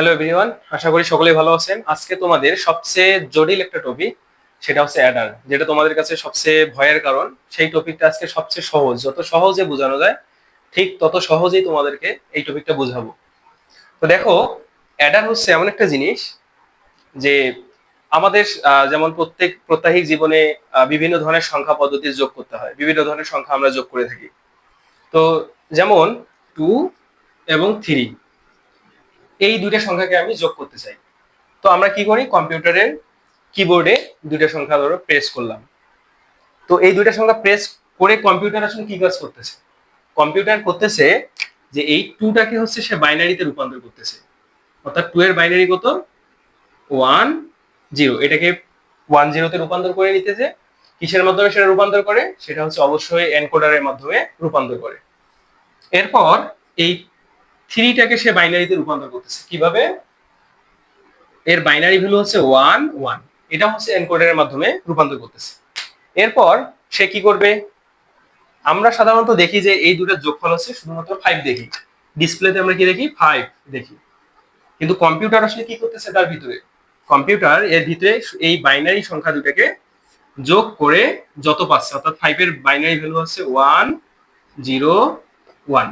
Hello everyone আশা করি সকলেই ভালো আছেন। আজকে তোমাদের সবচেয়ে জটিল একটা টপিক সেটা হচ্ছে অ্যাডার যেটা তোমাদের কাছে সবচেয়ে ভয়ের কারণ। সেই টপিকটা আজকে সবচেয়ে সহজ, যত সহজে বোঝানো যায়, ঠিক তত সহজেই তোমাদেরকে এই টপিকটা বোঝাবো। তো দেখো অ্যাডার হচ্ছে এমন একটা জিনিস যে আমাদের যেমন প্রত্যেক প্রত্যাহিক জীবনে বিভিন্ন ধরনের সংখ্যা পদ্ধতি যোগ করতে হয়। বিভিন্ন ধরনের সংখ্যা আমরা যোগ করে থাকি। তো যেমন টু এবং থ্রি এই দুইটা সংখ্যাকে আমি যোগ করতে চাই। তো আমরা কি করি? কম্পিউটারের কিবোর্ডে দুইটা সংখ্যা ধরো প্রেস করলাম। তো এই দুইটা সংখ্যা প্রেস করে কম্পিউটার আসলে কি কাজ করতেছে? কম্পিউটার করতেছে যে এই টুটাকে হচ্ছে সে বাইনারিতে রূপান্তর করতেছে। অর্থাৎ টু এর বাইনারি কত? ওয়ান জিরো এটাকে ওয়ান জিরোতে রূপান্তর করে নিতেছে। কিসের মাধ্যমে সেটা রূপান্তর করে? সেটা হচ্ছে অবশ্যই এনকোডারের মাধ্যমে রূপান্তর করে। এরপর এই থ্রিটাকে সে বাইনারিতে রূপান্তর করতেছে। কীভাবে? এর বাইনারি ভ্যালু হচ্ছে ওয়ান ওয়ান। এটা হচ্ছে এনকোডারের মাধ্যমে রূপান্তর করতেছে। এরপর সে কি করবে? আমরা সাধারণত দেখি যে এই দুটো যোগফল হচ্ছে শুধুমাত্র ফাইভ দেখি। ডিসপ্লেতে আমরা কি দেখি? ফাইভ দেখি। কিন্তু কম্পিউটার আসলে কি করতেছে তার ভিতরে? কম্পিউটার এর ভিতরে এই বাইনারি সংখ্যা দুটাকে যোগ করে যত পাচ্ছে, অর্থাৎ ফাইভ এর বাইনারি ভ্যালু হচ্ছে ওয়ান জিরো ওয়ান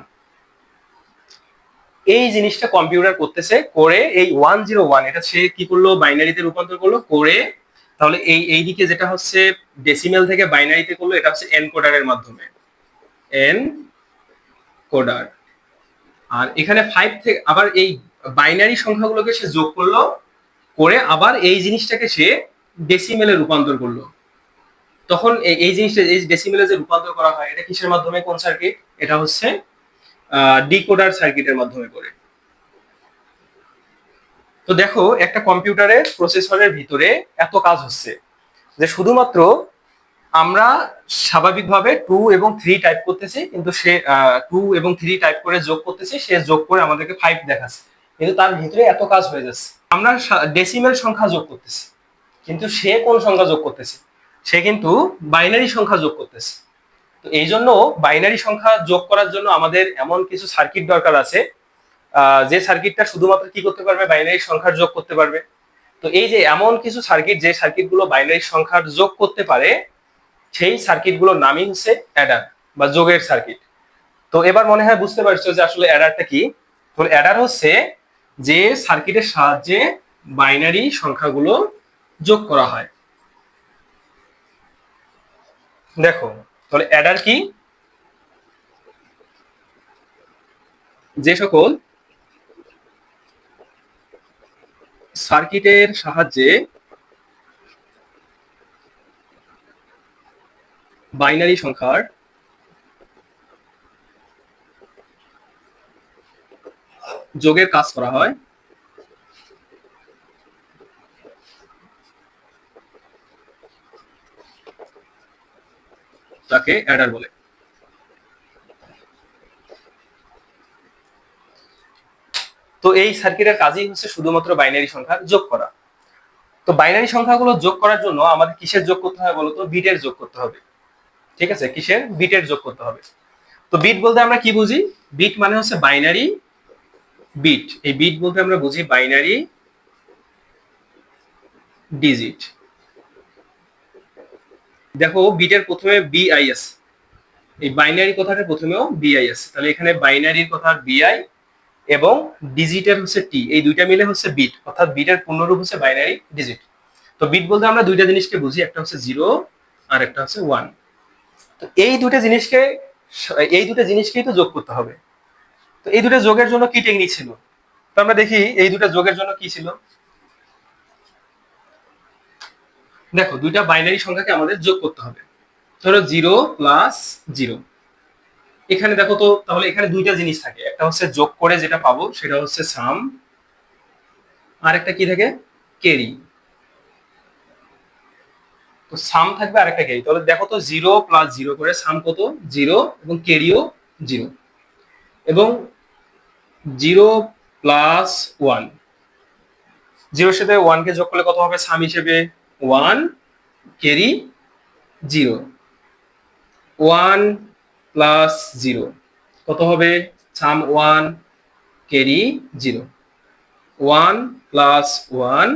এই জিনিসটা কম্পিউটার করতেছে, করে এই ওয়ান জিরো ওয়ান এটা সে কি করল? বাইনারিতে রূপান্তর করল, করে তাহলে এই এই দিকে যেটা হচ্ছে ডেসিমেল থেকে বাইনারিতে করল, এটা হচ্ছে এনকোডারের মাধ্যমে। এন কোডার আর এখানে ফাইভ থেকে, আবার এই বাইনারি সংখ্যাগুলোকে সে যোগ করল, করে আবার এই জিনিসটাকে সে ডেসিমেলে রূপান্তর করল। তখন এই জিনিসটা, এই ডেসিমেলে যে রূপান্তর করা হয়, এটা কিসের মাধ্যমে কোন সার্কিট এটা হচ্ছে ডিকোডার সার্কিটের মাধ্যমে করে। তো দেখো, একটা কম্পিউটারের প্রসেসরের ভিতরে এত কাজ হচ্ছে যে শুধুমাত্র আমরা স্বাভাবিকভাবে টু এবং থ্রি টাইপ করতেছি, কিন্তু সে টু এবং থ্রি টাইপ করে যোগ করতেছি, সে যোগ করে আমাদেরকে ফাইভ দেখাচ্ছে। কিন্তু তার ভিতরে এত কাজ হয়ে যাচ্ছে। আমরা ডেসিমেল সংখ্যা যোগ করতেছি, কিন্তু সে কোন সংখ্যা যোগ করতেছে? সে কিন্তু বাইনারি সংখ্যা যোগ করতেছে। এই জন্য বাইনারি সংখ্যা যোগ করার জন্য আমাদের এমন কিছু সার্কিট দরকার আছে যে সার্কিটটা শুধুমাত্র কি করতে পারবে? বাইনারি সংখ্যার যোগ করতে পারবে। তো এই যে এমন কিছু সার্কিট যে সার্কিটগুলো বাইনারি সংখ্যার যোগ করতে পারে, সেই সার্কিটগুলোর নামই হচ্ছে অ্যাডার বা যোগের সার্কিট তো এবার মনে হয় বুঝতে পারছ যে আসলে অ্যাডারটা কি? তো অ্যাডার হচ্ছে যে সার্কিটের সাহায্যে বাইনারি সংখ্যাগুলো যোগ করা হয়। দেখো তাহলে অ্যাডার কি? যে সকল সার্কিটের সাহায্যে বাইনারি সংখ্যার যোগের কাজ করা হয় তাকে অ্যাডার বলে। তো এই সার্কিটের কাজই হচ্ছে শুধুমাত্র বাইনারি সংখ্যা যোগ করা। তো বাইনারি সংখ্যাগুলো যোগ করার জন্য আমাদের কিসের যোগ করতে হবে বলতো? বিটের যোগ করতে হবে। ঠিক আছে? কিসের? বিটের যোগ করতে হবে। তো বিট বলতে আমরা কি বুঝি? বিট মানে হচ্ছে বাইনারি বিট এই বিট বলতে আমরা বুঝি বাইনারি ডিজিট দেখো বিটের প্রথমে বিআই আছে এই বাইনারি কথাটা প্রথমেও বিআই আছে তাহলে এখানে বাইনারির কথা বিআই এবং ডিজিটের হচ্ছে টি এই দুইটা মিলে হচ্ছে বিট অর্থাৎ বিটের পূর্ণরূপ হচ্ছে বাইনারি ডিজিট তো বিট বলতে আমরা দুইটা জিনিসকে বুঝি, একটা হচ্ছে জিরো আর একটা হচ্ছে ওয়ান তো এই দুটো জিনিসকে, এই দুটো জিনিসকেই তো যোগ করতে হবে। তো এই দুটো যোগের জন্য কি টেকনিক ছিল? তো আমরা দেখি, এই দুটো যোগের জন্য কি ছিল? দেখো, দুইটা বাইনারি সংখ্যাকে আমাদের যোগ করতে হবে। ধরো জিরো প্লাস জিরো এখানে দেখো তো, তাহলে এখানে দুইটা জিনিস থাকে। একটা হচ্ছে যোগ করে যেটা পাবো, সেটা হচ্ছে সাম আর একটা কি থাকে? কেরি তো সাম থাকবে আর একটা কেরি তাহলে দেখো তো জিরো প্লাস জিরো করে সাম কত? জিরো এবং কেরিও জিরো এবং জিরো প্লাস ওয়ান জিরোর সাথে ওয়ানকে যোগ করলে কত হবে? সাম হিসেবে one carry zero. One plus zero. কত হবে? Sum one carry zero. One plus one.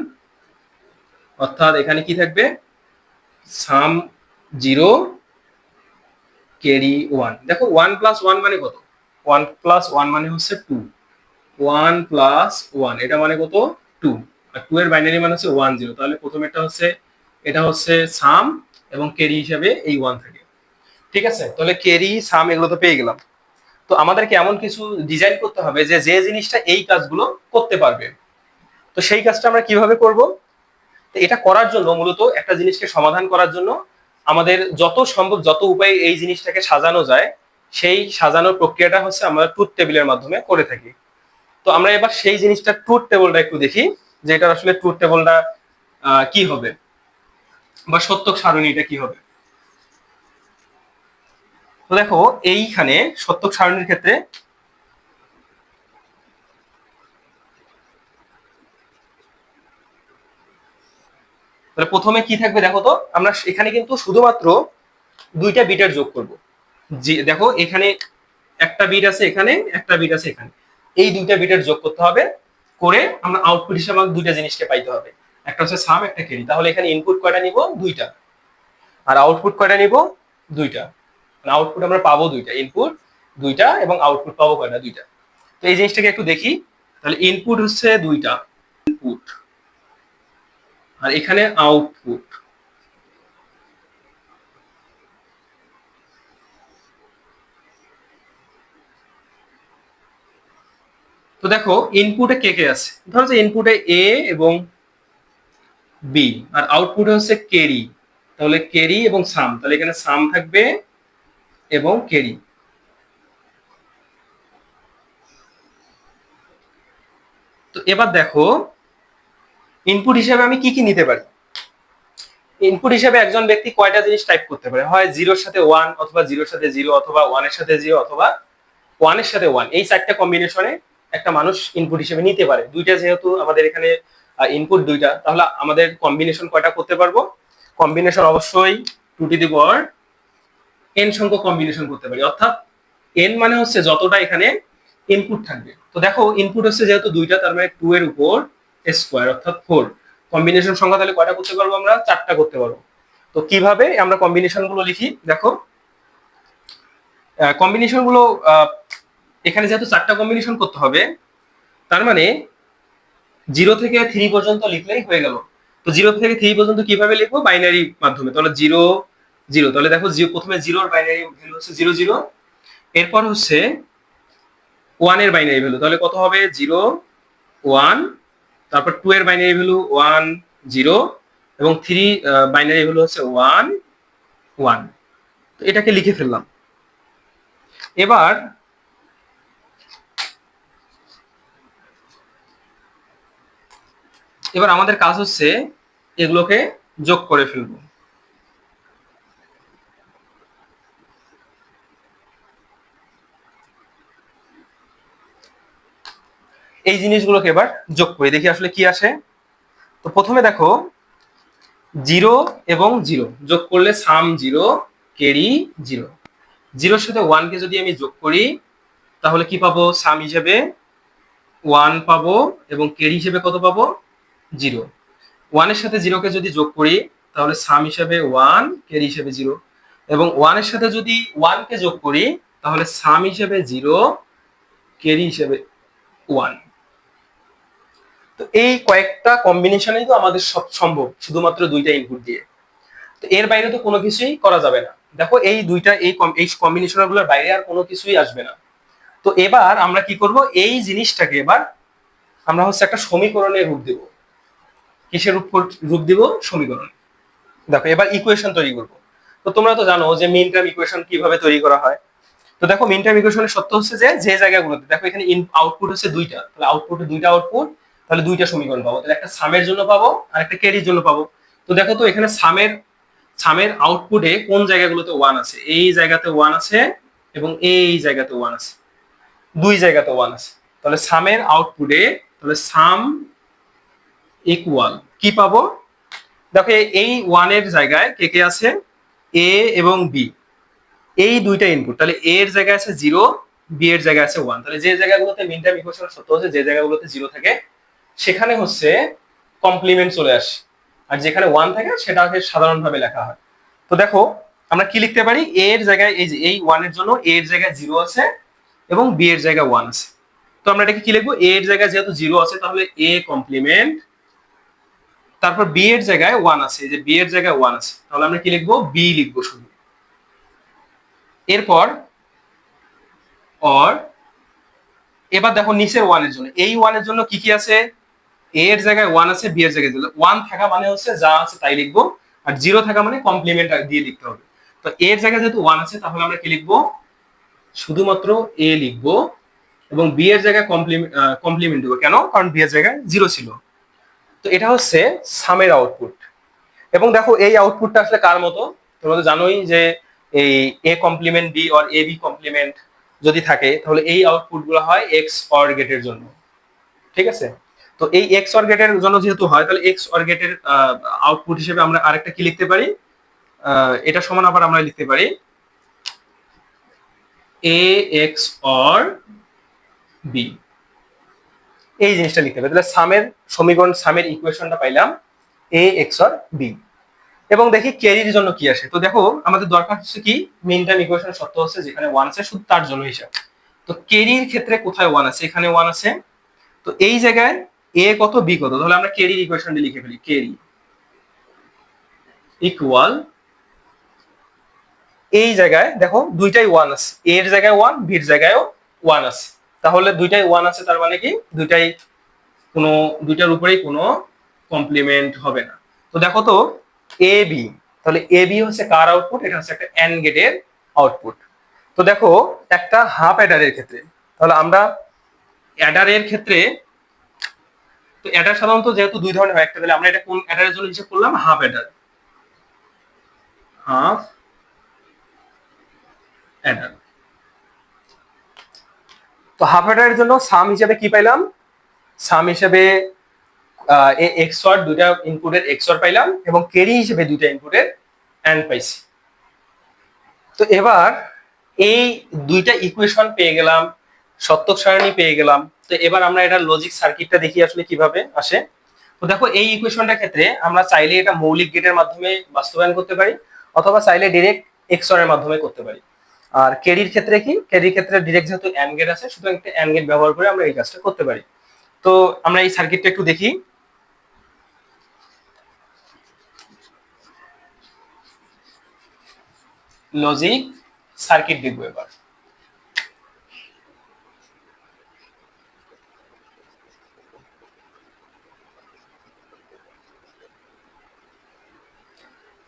অর্থাৎ এখানে কি থাকবে? Sum zero carry one. দেখো, ওয়ান প্লাস ওয়ান মানে কত? ওয়ান প্লাস ওয়ান মানে হচ্ছে টু। ওয়ান প্লাস ওয়ান, এটা মানে কত? টু। আর টু এর বাইনারি মানে হচ্ছে ওয়ান জিরো তাহলে প্রথম এটা হচ্ছে এটা হচ্ছে সাম এবং ক্যারি হিসাবে এই ওয়ান থাকে। ঠিক আছে? তাহলে ক্যারি সাম এগুলো তো পেয়ে গেলাম। তো আমাদেরকে এমন কিছু ডিজাইন করতে হবে যে যে জিনিসটা এই কাজগুলো করতে পারবে। তো সেই কাজটা আমরা কীভাবে করব? তো এটা করার জন্য মূলত একটা জিনিসকে সমাধান করার জন্য আমাদের যত সম্ভব যত উপায়ে এই জিনিসটাকে সাজানো যায়, সেই সাজানোর প্রক্রিয়াটা হচ্ছে আমরা ট্রুথ টেবিলের মাধ্যমে করে থাকি। তো আমরা এবার সেই জিনিসটা ট্রুথ টেবিলটা একটু দেখি। যে এটা আসলে ট্রুথ টেবিলটা কি হবে? বা সত্যক সারণীটা কি হবে? তো দেখো, এইখানে সত্যক সারণীর ক্ষেত্রে তাহলে প্রথমে কি থাকবে দেখো তো? আমরা এখানে কিন্তু শুধুমাত্র দুইটা বিটের যোগ করব। যে দেখো, এখানে একটা বিট আছে এখানে, একটা বিট আছে এখানে। এই দুইটা বিটের যোগ করতে হবে। করে আমরা আউটপুট হিসেবে আমাদের দুইটা জিনিসকে পাইতে হবে। একটা হচ্ছে সাম একটা ক্যারি তাহলে এখানে ইনপুট কয়টা নিব? দুইটা। আর আউটপুট কয়টা নিব? দুইটা। আউটপুট আমরা পাবো দুইটা। ইনপুট দুইটা এবং আউটপুট পাবো কয়টা? দুইটা। তো এই জিনিসটাকে একটু দেখি। তাহলে ইনপুট হচ্ছে দুইটা। ইনপুট আর এখানে আউটপুট তো দেখো ইনপুটে কে কে আছে? ধরো যে ইনপুটে এ এবং বি আর আউটপুটে হচ্ছে কেরি তাহলে কেরি এবং সাম তাহলে এখানে সাম থাকবে এবং কেরি তো এবার দেখো ইনপুট হিসেবে আমি কি কি নিতে পারি? ইনপুট হিসেবে একজন ব্যক্তি কয়টা জিনিস টাইপ করতে পারে? হয় জিরোর সাথে ওয়ান অথবা জিরোর সাথে জিরো অথবা ওয়ানের সাথে জিরো অথবা ওয়ানের সাথে ওয়ান এই চারটা কম্বিনেশনে একটা মানুষ ইনপুট হিসেবে নিতে পারে। দুইটা যেহেতু আমাদের এখানে ইনপুট দুইটা, তাহলে আমাদের কম্বিনেশন কয়টা করতে পারব? কম্বিনেশন অবশ্যই two to the power N সংখ্যক কম্বিনেশন করতে পারি। অর্থাৎ এন মানে হচ্ছে যতটা এখানে ইনপুট থাকবে। তো দেখো ইনপুট হচ্ছে যেহেতু দুইটা, তার মানে টু এর উপর স্কোয়ার অর্থাৎ ফোর কম্বিনেশন সংখ্যা তাহলে কয়টা করতে পারব আমরা? চারটা করতে পারব। তো কীভাবে আমরা কম্বিনেশনগুলো লিখি? দেখো কম্বিনেশনগুলো এখানে যেহেতু চারটা কম্বিনেশন করতে হবে, তার মানে জিরো থেকে থ্রি পর্যন্ত লিখলেই হয়ে গেল। তো জিরো থেকে থ্রি পর্যন্ত কীভাবে লিখব? বাইনারি মাধ্যমে। তাহলে জিরো জিরো তাহলে দেখো প্রথমে জিরোর বাইনারি ভ্যালু হচ্ছে জিরো জিরো এরপর হচ্ছে ওয়ানের বাইনারি ভ্যালু তাহলে কত হবে? জিরো ওয়ান তারপর টু এর বাইনারি ভ্যালু ওয়ান জিরো এবং থ্রি বাইনারি ভ্যালু হচ্ছে ওয়ান ওয়ান তো এটাকে লিখে ফেললাম। এবার এবার আমাদের কাজ হচ্ছে এগুলোকে যোগ করে ফেলব। এই জিনিসগুলোকে এবার যোগ করি, দেখি আসলে কি আসে। তো প্রথমে দেখো, জিরো এবং জিরো, যোগ করলে সাম জিরো, কেরি জিরো। জিরোর সাথে ওয়ানকে যদি আমি যোগ করি, তাহলে কি পাবো? সাম হিসেবে ওয়ান পাবো এবং কেরি হিসেবে কত পাবো? জিরো। ওয়ানের সাথে জিরোকে যদি যোগ করি, তাহলে সাম হিসেবে ওয়ান কেরি হিসেবে জিরো। এবং ওয়ানের সাথে যদি ওয়ানকে যোগ করি, তাহলে সাম হিসেবে জিরো কেরি হিসেবে ওয়ান তো এই কয়েকটা কম্বিনেশনেই তো আমাদের সব সম্ভব, শুধুমাত্র দুইটা ইনপুট দিয়ে। তো এর বাইরে তো কোনো কিছুই করা যাবে না। দেখো, এই দুইটা, এই এই কম্বিনেশনগুলোর বাইরে আর কোনো কিছুই আসবে না। তো এবার আমরা কি করব? এই জিনিসটাকে এবার আমরা হচ্ছে একটা সমীকরণের রূপ দেব। কিসের রূপ রূপ দিব? সমীকরণ। দেখো, এবার ইকুয়েশন তৈরি করব। তো তোমরা তো জানো যে মিন টার্ম ইকুয়েশন কীভাবে তৈরি করা হয়। তো দেখো মিন টার্ম ইকুয়েশনের সত্য হচ্ছে যে যে জায়গাগুলোতে, দেখো এখানে ইন আউটপুট হচ্ছে দুইটা। তাহলে আউটপুটে দুইটা আউটপুট তাহলে দুইটা সমীকরণ পাবো। তাহলে একটা সামের জন্য পাবো, আর একটা ক্যারির জন্য পাবো। তো দেখো তো এখানে সামের সামের আউটপুটে কোন জায়গাগুলোতে ওয়ান আছে? এই জায়গাতে ওয়ান আছে এবং এই জায়গাতে ওয়ান আছে। দুই জায়গাতে ওয়ান আছে। তাহলে সামের আউটপুটে তাহলে সাম ইকুয়াল কি পাবো? দেখো, এই ওয়ানের জায়গায় কে কে আছে? এ এবং বি এই দুইটা ইনপুট তাহলে এ এর জায়গায় আছে জিরো বি এর জায়গায় আছে ওয়ান তাহলে যে জায়গাগুলোতে মিন টাইম ইকুয়েশন সত্য হচ্ছে, যে জায়গাগুলোতে জিরো থাকে, সেখানে হচ্ছে কমপ্লিমেন্ট চলে আসে। আর যেখানে ওয়ান থাকে, সেটাকে সাধারণভাবে লেখা হয়। তো দেখো, আমরা কি লিখতে পারি? এ এর জায়গায় এই যে, এই ওয়ানের জন্য এ এর জায়গায় জিরো আছে এবং বি এর জায়গায় ওয়ান আছে। তো আমরা এটাকে কি লিখব? এ এর জায়গায় যেহেতু জিরো আছে, তাহলে এ কমপ্লিমেন্ট তারপর বি এর জায়গায় ওয়ান আছে যে বি এর জায়গায় ওয়ান আছে। তাহলে আমরা কি লিখব? বি লিখব শুধু। এরপর অর এবার দেখো নিচের ওয়ানের জন্য। এই ওয়ানের জন্য কি কি আছে? এ এর জায়গায় ওয়ান আছে বি এর জায়গায় ওয়ান থাকা মানে হচ্ছে যা আছে তাই লিখব। আর জিরো থাকা মানে কমপ্লিমেন্ট দিয়ে লিখতে হবে। তো এ এর জায়গায় যেহেতু ওয়ান আছে, তাহলে আমরা কি লিখব? শুধুমাত্র এ লিখব। এবং বি এর জায়গায় কমপ্লিমেন্ট কমপ্লিমেন্ট দেবো। কেন? কারণ বি এর জায়গায় জিরো ছিল। তো এটা হচ্ছে সামের আউটপুট এবং দেখো, এই আউটপুটটা আসলে কার মতো? তোমরা তো জানোই যে এই A complement B or A B complement যদি থাকে, তাহলে এই আউটপুটগুলো হয় এক্স অর গেটের জন্য। ঠিক আছে? তো এই এক্স অর গেটের জন্য যেহেতু হয়, তাহলে এক্স অর গেটের আউটপুট হিসেবে আমরা আরেকটা কি লিখতে পারি? এটা সমান আবার আমরা লিখতে পারি এ এক্স অর বি এই জিনিসটা লিখতে পারি তাহলে সামের সমীকরণ, সামের ইকুয়েশনটা পাইলাম এ এক্স অর বি এবং দেখি ক্যারির জন্য কি আসে। তো দেখো, আমাদের দরকার হচ্ছে কি? মেইন টাইম ইকুয়েশন সত্য হচ্ছে যেখানে ওয়ান আছে, শুধু তার জন্য হিসাব। তো ক্যারির ক্ষেত্রে কোথায় ওয়ান আছে? এখানে ওয়ান আছে। তো এই জায়গায় এ কত বি কত? তাহলে আমরা ক্যারির ইকুয়েশনটি লিখে ফেলি। ক্যারি ইকুয়াল এই জায়গায়, দেখো, দুইটাই ওয়ান আছে। এর জায়গায় ওয়ান বির জায়গায়ও ওয়ান আছে। তাহলে দুইটাই ওয়ান আছে, তার মানে কি? দুইটাই কোনো, দুইটার উপরেই কোনো কমপ্লিমেন্ট হবে না। তো দেখো তো এ বি তাহলে এ বি হচ্ছে কার আউটপুট এটা হচ্ছে একটা এন গেটের আউটপুট তো দেখো, একটা হাফ অ্যাডারের ক্ষেত্রে, তাহলে আমরা অ্যাডারের ক্ষেত্রে, তো অ্যাডার সাধারণত যেহেতু দুই ধরনের হয়, একটা তাহলে আমরা এটা কোন অ্যাডারের জন্য হিসেব করলাম? হাফ অ্যাডার হাফ অ্যাডার তো হাফ অ্যাডারের জন্য সাম হিসেবে কি পাইলাম? সাম হিসেবে এক্স ওয়ার দুইটা ইনপুটের এক্স ওয়ার পাইলাম এবং ক্যারি হিসেবে দুইটা ইনপুটের অ্যান্ড পাইছি। তো এবার এই দুইটা ইকুয়েশন পেয়ে গেলাম, সত্যক সারণী পেয়ে গেলাম। তো এবার আমরা এটা লজিক সার্কিটটা দেখি আসলে কীভাবে আসে। তো দেখো এই ইকুয়েশনটার ক্ষেত্রে আমরা চাইলে এটা মৌলিক গেটের মাধ্যমে বাস্তবায়ন করতে পারি, অথবা চাইলে ডিরেক্ট এক্সর এর মাধ্যমে করতে পারি। আর কেরির ক্ষেত্রে কি? কেরির ক্ষেত্রে ডিরেক্ট যেহেতু অ্যান্ড গেট আছে, সুতরাং একটা অ্যাম গেট ব্যবহার করে আমরা এই কাজটা করতে পারি। তো আমরা এই সার্কিটটা একটু দেখি। লজিক সার্কিট দেখব এবার।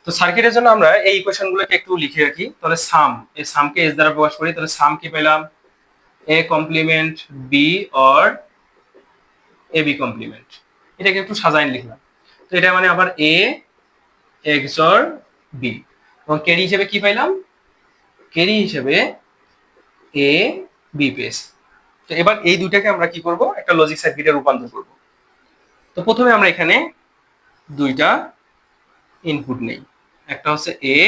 তো সার্কিটের জন্য আমরা এই ইকুয়েশন গুলোকে একটু লিখে রাখি। তাহলে সাম এই সামকে এস দ্বারা প্রকাশ করি, তাহলে সাম কি পেলাম? A complement B or A B complement এটাকে একটু সাজাইন লিখলাম। তো এটা মানে আবার এ এক্স অর বি এবং ক্যারি হিসেবে কি পাইলাম ক্যারি হিসেবে এ বি পেস তো এবার এই দুইটাকে আমরা কি করব? একটা লজিক সার্কিটে রূপান্তর করব। তো প্রথমে আমরা এখানে দুইটা ইনপুট নেই। একটা হচ্ছে এ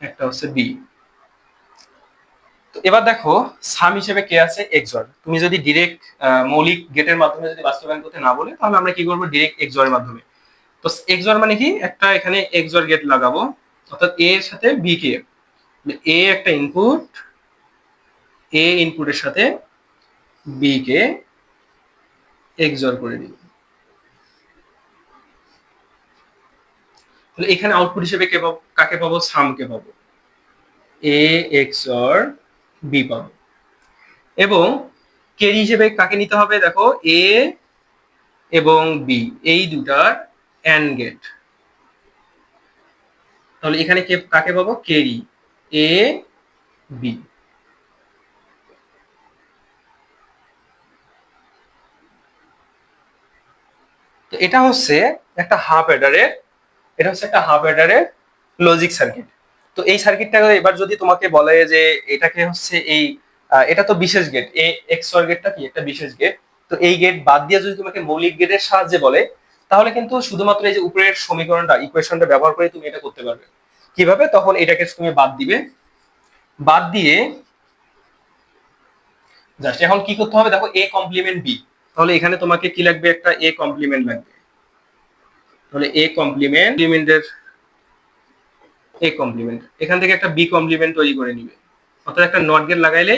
একটা হচ্ছে বি তো এবার দেখো সাম হিসেবে কে আছে? এক্সর তুমি যদি ডিরেক্ট মৌলিক গেটের মাধ্যমে যদি বাস্তবায়ন করতে না বলে, তাহলে আমরা কি করব? ডিরেক্ট এক্সরের মাধ্যমে। তো এক্সর মানে কি? একটা এখানে এক্সর গেট লাগাবো। অর্থাৎ এ এর সাথে বি কে। এ একটা ইনপুট এ ইনপুটের সাথে বি কে এক্সর করে দিব। তাহলে এখানে আউটপুট হিসেবে কে পাবো? কাকে পাবো? সামকে পাবো। এ এক্স অর বি পাবো। এবং কেরি হিসেবে কাকে নিতে হবে? দেখো এ এবং বি এই দুটার অ্যান্ড গেট তাহলে এখানে কে, কাকে পাবো? কেরি এ বি তো এটা হচ্ছে একটা হাফ অ্যাডারের এটা হচ্ছে একটা হাফ অ্যাডারের লজিক সার্কিট তো এই সার্কিটটা এবার যদি তোমাকে বলে যে এটাকে হচ্ছে এই এটা তো বিশেষ গেট এ এক্স ওয়ার গেটটা কি? একটা বিশেষ গেট তো এই গেট বাদ দিয়ে যদি তোমাকে মৌলিক গেটের সাহায্যে বলে, তাহলে কিন্তু শুধুমাত্র এই যে উপরের সমীকরণটা ইকুয়েশনটা ব্যবহার করে তুমি এটা করতে পারবে। কীভাবে? তখন এটাকে তুমি বাদ দিবে। বাদ দিয়ে জাস্ট এখন কি করতে হবে? দেখো এ কমপ্লিমেন্ট বি তাহলে এখানে তোমাকে কি লাগবে? একটা এ কমপ্লিমেন্ট লাগবে। তাহলে এ কমপ্লিমেন্ট কমপ্লিমেন্টের এ কমপ্লিমেন্ট এখান থেকে একটা বি কমপ্লিমেন্ট তৈরি করে নিবে। অর্থাৎ একটা নট গেট লাগাইলে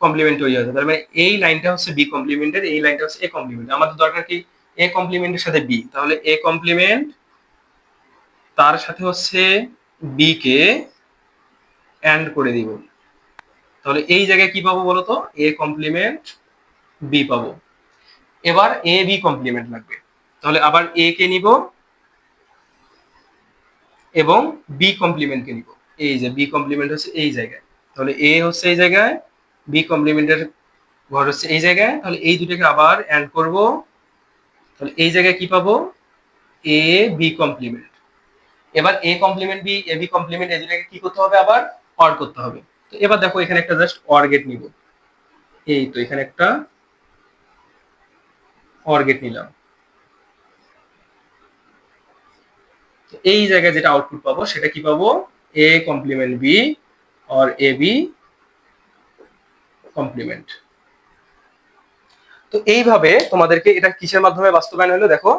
কমপ্লিমেন্ট তৈরি হবে তার মানে এই লাইনটা হচ্ছে বি কমপ্লিমেন্টের এই লাইনটা হচ্ছে এ কমপ্লিমেন্ট আমাদের দরকার কি? এ কমপ্লিমেন্টের সাথে বি তাহলে এ কমপ্লিমেন্ট তার সাথে হচ্ছে বি কে অ্যান্ড করে দিব। তাহলে এই জায়গায় কি পাবো বলতো এ কমপ্লিমেন্ট বি পাবো। এবার এ বি কমপ্লিমেন্ট লাগবে। তাহলে আবার এ কে নিব। এবং বি কমপ্লিমেন্ট কে নিব। এই যে বি কমপ্লিমেন্ট হচ্ছে এই জায়গায়। তাহলে এ হচ্ছে এই জায়গায় বি কমপ্লিমেন্টের ঘর হচ্ছে এই জায়গায়। তাহলে এই দুটোকে আবার অ্যাড করব। তাহলে এই জায়গায় কি পাবো? এ বি কমপ্লিমেন্ট এবার A complement B A B complement এই দুটাকে কি করতে হবে আবার? অর করতে হবে। তো এবার দেখো এখানে একটা জাস্ট অর গেট নিব। এই তো এখানে একটা অর গেট নিলাম। এই জায়গায় যেটা আউটপুট পাবো, সেটা কি পাবো? A complement B or A B complement তো এইভাবে তোমাদেরকে এটা কিসের মাধ্যমে বাস্তবায়ন হলো দেখো?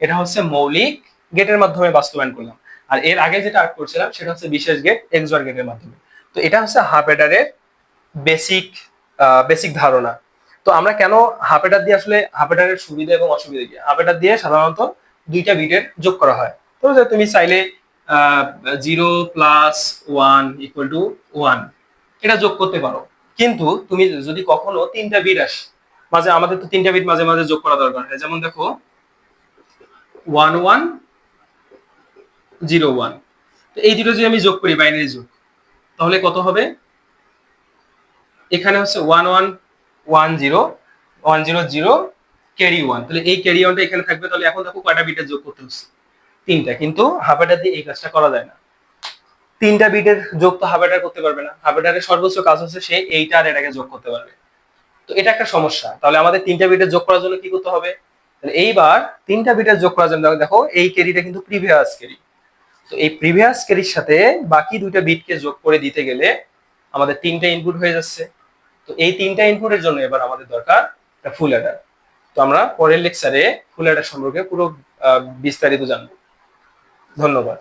এটা হচ্ছে মৌলিক গেটের মাধ্যমে বাস্তবায়ন করলাম। আর এর আগে যেটা আর্ট করছিলাম, সেটা হচ্ছে বিশেষ গেট এক্সর গেটের মাধ্যমে। তো এটা হচ্ছে হাফ এডারের বেসিক বেসিক ধারণা। তো আমরা কেন হাফ এডার দিয়ে আসলে হাফ এডারের সুবিধা এবং অসুবিধা কি? হাফ এডার দিয়ে সাধারণত দুইটা বিটের যোগ করা হয়। তো তুমি চাইলে zero plus one equal to one এটা যোগ করতে পারো। কিন্তু তুমি যদি কখনো তিনটা বিট আসে, মাঝে আমাদের তো তিনটা বিট মাঝে মাঝে যোগ করা দরকার হয়। যেমন দেখো ওয়ান ওয়ান জিরো ওয়ান তো এই দুটো যদি আমি যোগ করি বাইনারি যোগ, তাহলে কত হবে? এখানে হচ্ছে one one one zero one zero zero carry one তাহলে এই ক্যারি ওয়ানটা এখানে থাকবে, তাহলে এখন দেখো কয়টা বিটের যোগ করতে হচ্ছে। তিনটা, কিন্তু হাফেটার দিয়ে এই কাজটা করা যায় না। তিনটা বিটের যোগ তো হাফেটার করতে পারবে না। হাফেটারের সর্বোচ্চ কাজ হচ্ছে সে এইটা আর এটাকে যোগ করতে পারবে। তো এটা একটা সমস্যা। তাহলে আমাদের তিনটা বিটের যোগ করার জন্য কি করতে হবে? তাহলে এইবার তিনটা বিটের যোগ করার জন্য দেখো, এই ক্যারিটা কিন্তু প্রিভিয়াস ক্যারি। তো এই প্রিভিয়াস ক্যারির সাথে বাকি দুইটা বিটকে যোগ করে দিতে গেলে আমাদের তিনটা ইনপুট হয়ে যাচ্ছে। তো এই তিনটা ইনপুটের জন্য এবার আমাদের দরকার ফুল অ্যাডার তো আমরা পরের লেকচারে ফুল অ্যাডার সম্পর্কে পুরো বিস্তারিত জানব। ধন্যবাদ।